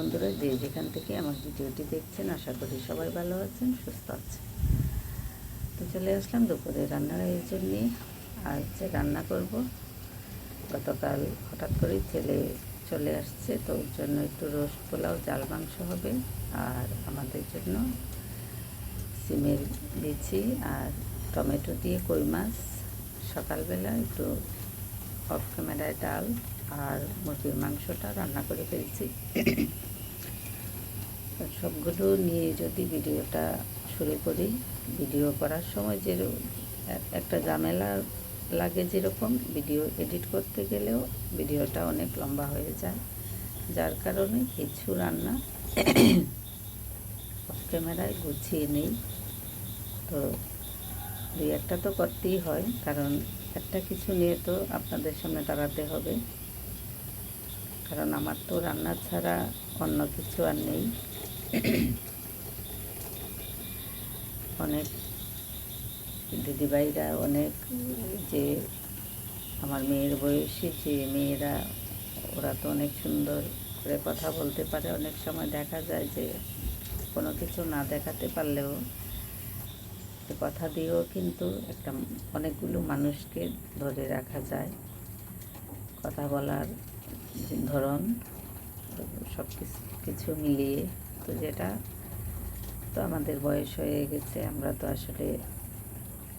বন্ধুরা, যে যেখান থেকে আমার ভিডিওটি দেখছেন, আশা করি সবাই ভালো আছেন, সুস্থ আছেন। তো চলে আসলাম দুপুরে রান্নার আয়োজন নিয়ে। আজ রান্না করব। গতকাল হঠাৎ করে ছেলে চলে আসছে, তো ওর জন্য একটু রোস্ট পোলাও জাল মাংস হবে আর আমাদের জন্য সিমের বিচি আর টমেটো দিয়ে কই মাছ। সকালবেলা একটু অফ ক্যামেরায় ডাল আর মুরগির মাংসটা রান্না করে ফেলছি। সবগুলো নিয়ে যদি ভিডিওটা শুরু করি, ভিডিও করার সময় যে একটা ঝামেলা লাগে যেরকম, ভিডিও এডিট করতে গেলেও ভিডিওটা অনেক লম্বা হয়ে যায়। যার কারণে কিছু রান্না ক্যামেরায় গুছিয়ে নেই। তো দুই একটা তো করতেই হয়, কারণ একটা কিছু নিয়ে তো আপনাদের সামনে দাঁড়াতে হবে। কারণ আমার তো রান্না ছাড়া অন্য কিছু আর নেই অনেক দিদিভাইরা অনেক যে আমার মেয়ের বয়সী যে মেয়েরা, ওরা তো অনেক সুন্দর করে কথা বলতে পারে। অনেক সময় দেখা যায় যে কোনো কিছু না দেখাতে পারলেও কথা দিয়েও কিন্তু একটা অনেকগুলো মানুষকে ধরে রাখা যায়। কথা বলার ধরন, সব কিছু মিলিয়ে। তো যেটা তো আমাদের বয়স হয়ে গেছে, আমরা তো আসলে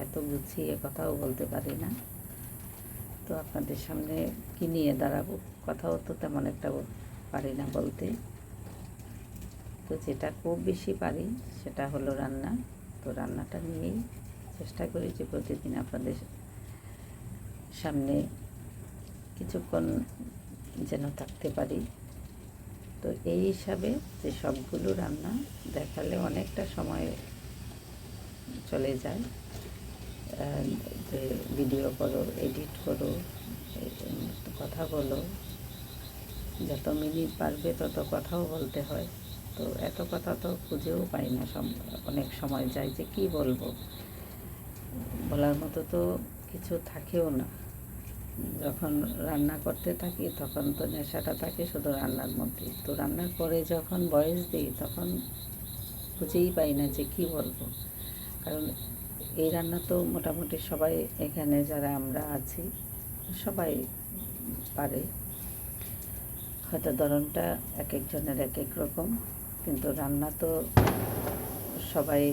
এত গুছিয়ে কথাও বলতে পারি না। তো আপনাদের সামনে কি নিয়ে দাঁড়াবো? কথাও তো তেমন একটা পারি না বলতে। তো যেটা খুব বেশি পারি, সেটা হলো রান্না। তো রান্নাটা নিয়েই চেষ্টা করি যে প্রতিদিন আপনাদের সামনে কিছুক্ষণ যেন থাকতে পারি। তো এই হিসাবে যে সবগুলো রান্না দেখালে অনেকটা সময় চলে যায়। যে ভিডিও করো এডিট করো কথা বলো। যত মিনিট পারবে, তত কথাও বলতে হয়। তো এত কথা তো খুঁজেও পাই না অনেক সময় যায় যে কি বলব। বলার মতো তো কিছু থাকেও না। যখন রান্না করতে থাকি, তখন তো নেশাটা থাকে শুধু রান্নার মধ্যে। তো রান্নার পরে যখন বয়স দিই, তখন খুঁজেই পাই না যে কি বলব। কারণ এই রান্না তো মোটামুটি সবাই এখানে যারা আমরা আছি, সবাই পারে। হয়তো ধরনটা এক একজনের এক এক রকম, কিন্তু রান্না তো সবাই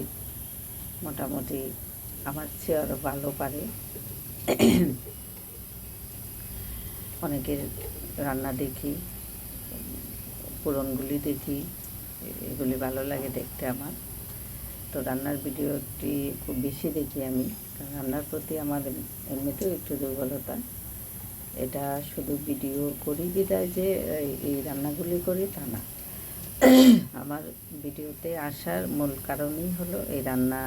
মোটামুটি আমার চেয়ে আরও ভালো পারে। অনেকের রান্না দেখি, পুরনগুলি দেখি, এগুলি ভালো লাগে দেখতে আমার। তো রান্নার ভিডিওটি খুব বেশি দেখি আমি। কারণ রান্নার প্রতি আমার এমনিতেও একটু দুর্বলতা। এটা শুধু ভিডিও করি, বিদায় যে, এই রান্নাগুলি করি তা না। আমার ভিডিওতে আসার মূল কারণই হলো এই রান্না,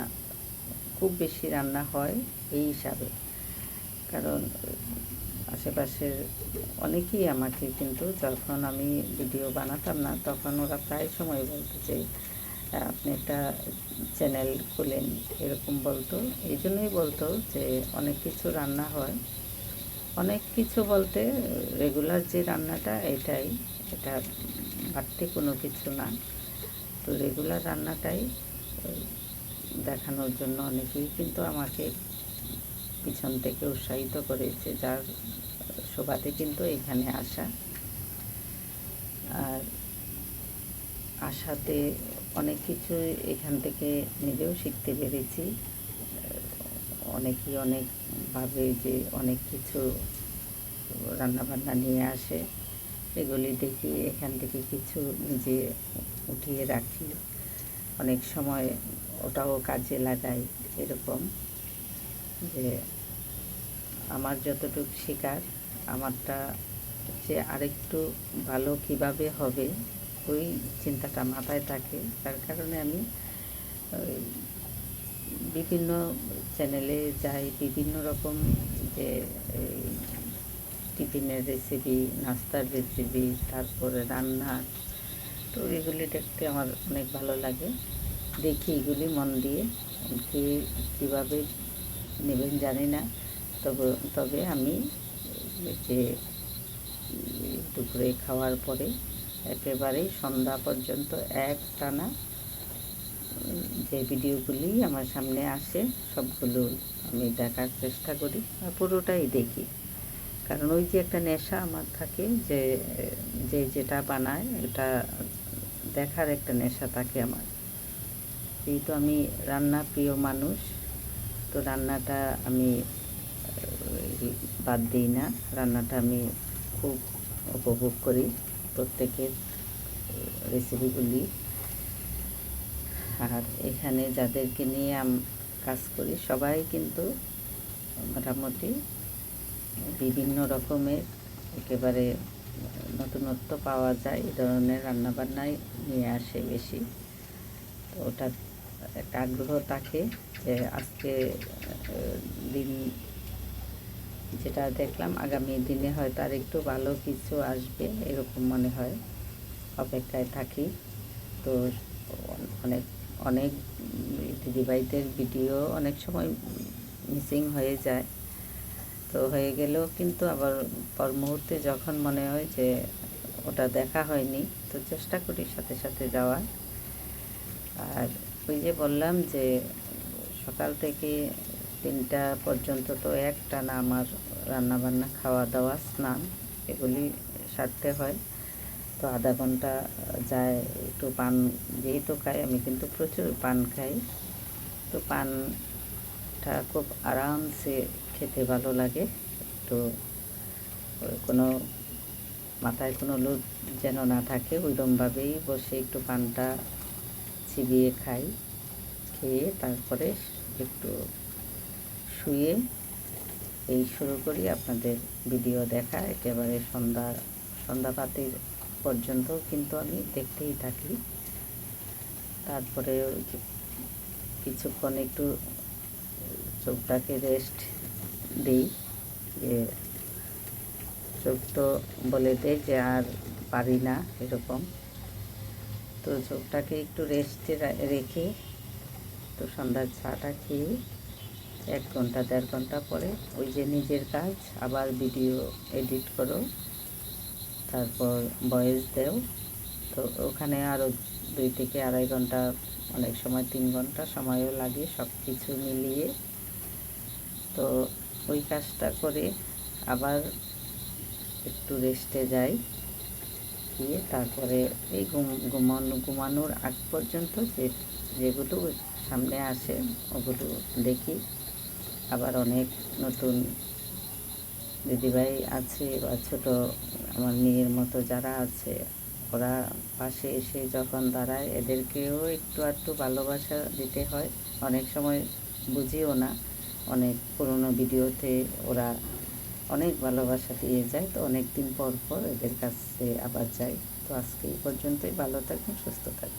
খুব বেশি রান্না হয় এই হিসাবে। কারণ আশেপাশের অনেকেই আমাকে কিন্তু যখন আমি ভিডিও বানাতাম না, তখন ওরা প্রায় সময় বলতো যে আপনি একটা চ্যানেল খুলেন, এরকম বলতো। এই জন্যই বলতো যে অনেক কিছু রান্না হয়। অনেক কিছু বলতে রেগুলার যে রান্নাটা, এটাই। এটা বাড়তি কোনো কিছু না। তো রেগুলার রান্নাটাই দেখানোর জন্য অনেকেই কিন্তু আমাকে পিছন থেকে উৎসাহিত করেছে, যার শোভাতে কিন্তু এখানে আসা। আর আসাতে অনেক কিছু এখান থেকে নিজেও শিখতে পেরেছি। অনেকেই অনেক ভাবে যে অনেক কিছু রান্নাবান্না নিয়ে আসে, এগুলি দেখি এখান থেকে কিছু নিজে উঠিয়ে রাখি। অনেক সময় ওটাও কাজে লাগাই এরকম যে আমার যতটুকু শেখার আমারটা যে আরেকটু ভালো কীভাবে হবে ওই চিন্তাটা মাথায় থাকে। তার কারণে আমি বিভিন্ন চ্যানেলে যাই, বিভিন্ন রকম যে টিফিনের রেসিপি নাস্তার রেসিপি তারপরে রান্না তো এগুলি দেখতে আমার অনেক ভালো লাগে। দেখি এগুলি মন দিয়ে কে কীভাবে নেবেন জানি না। তবে তবে আমি যে দুপুরে খাওয়ার পরে একেবারেই সন্ধ্যা পর্যন্ত এক টানা যে ভিডিওগুলি আমার সামনে আসে, সবগুলো আমি দেখার চেষ্টা করি আর পুরোটাই দেখি। কারণ ওই যে একটা নেশা আমার থাকে যে যে যেটা বানায়, এটা দেখার একটা নেশা থাকে আমার। যেহেতু আমি রান্না প্রিয় মানুষ, তো রান্নাটা আমি বাদ দিই না। রান্নাটা আমি খুব উপভোগ করি। প্রত্যেকের রেসিপিগুলি আর এখানে যাদেরকে নিয়ে কাজ করি, সবাই কিন্তু মোটামুটি বিভিন্ন রকমের একেবারে নতুনত্ব পাওয়া যায় এই ধরনের রান্নাবান্নাই নিয়ে আসে বেশি। তো ওটা একটা আগ্রহ থাকে যে আজকে দিন যেটা দেখলাম আগামী দিনে হয়তো আর একটু ভালো কিছু আসবে, এরকম মনে হয়। অপেক্ষায় থাকি। তো অনেক অনেক দিদিভাইদের ভিডিও অনেক সময় মিসিং হয়ে যায়। তো হয়ে গেলেও কিন্তু আবার পর মুহূর্তে যখন মনে হয় যে ওটা দেখা হয়নি, তো চেষ্টা করি সাথে সাথে যাওয়ার। আর ওই যে বললাম যে সকাল থেকে তিনটা পর্যন্ত তো একটা না আমার রান্নাবান্না খাওয়া দাওয়া স্নান, এগুলি সারতে হয়। তো আধা ঘণ্টা যায় একটু পান যেই তো খাই, আমি কিন্তু প্রচুর পান খাই। তো পানটা খুব আরামসে খেতে ভালো লাগে। একটু কোনো মাথায় কোনো লোড যেন না থাকে, ওইরমভাবেই বসে একটু পানটা চিবিয়ে খাই। খেয়ে তারপরে একটু শুয়ে এই শুরু করি আপনাদের ভিডিও দেখা। একেবারে সন্ধ্যা, সন্ধ্যাপাতির পর্যন্ত কিন্তু আমি দেখতেই থাকি। তারপরে কিছুক্ষণ একটু চোখটাকে রেস্ট দিই। যে চোখ তো বলে দেয় যে আর পারি না এরকম। তো চোখটাকে একটু রেস্টে রেখে তো সন্ধ্যার চাটা খেয়ে এক ঘণ্টা, দেড় ঘণ্টা পরে ওই যে নিজের কাজ, আবার ভিডিও এডিট করো, তারপর ভয়েস দেও। তো ওখানে আরও দুই থেকে আড়াই ঘণ্টা, অনেক সময় তিন ঘণ্টা সময়ও লাগে সব কিছু মিলিয়ে। তো ওই কাজটা করে আবার একটু রেস্টে যাই। গিয়ে তারপরে এই ঘুম, ঘুমানো, ঘুমানোর আগ পর্যন্ত যে, যেগুলো সামনে আসে, ওগুলো দেখি। আবার অনেক নতুন দিদিভাই আছে বা ছোট আমার মেয়ের মতো যারা আছে, ওরা পাশে এসে যখন দাঁড়ায়, এদেরকেও একটু একটু ভালোবাসা দিতে হয়। অনেক সময় বুঝিও না, অনেক পুরনো ভিডিওতে ওরা অনেক ভালোবাসা দিয়ে যায়, তো অনেক দিন পর পর এদের কাছে আবার যাই তো আজকে এই পর্যন্তই, ভালো থাকুন, সুস্থ থাকুন।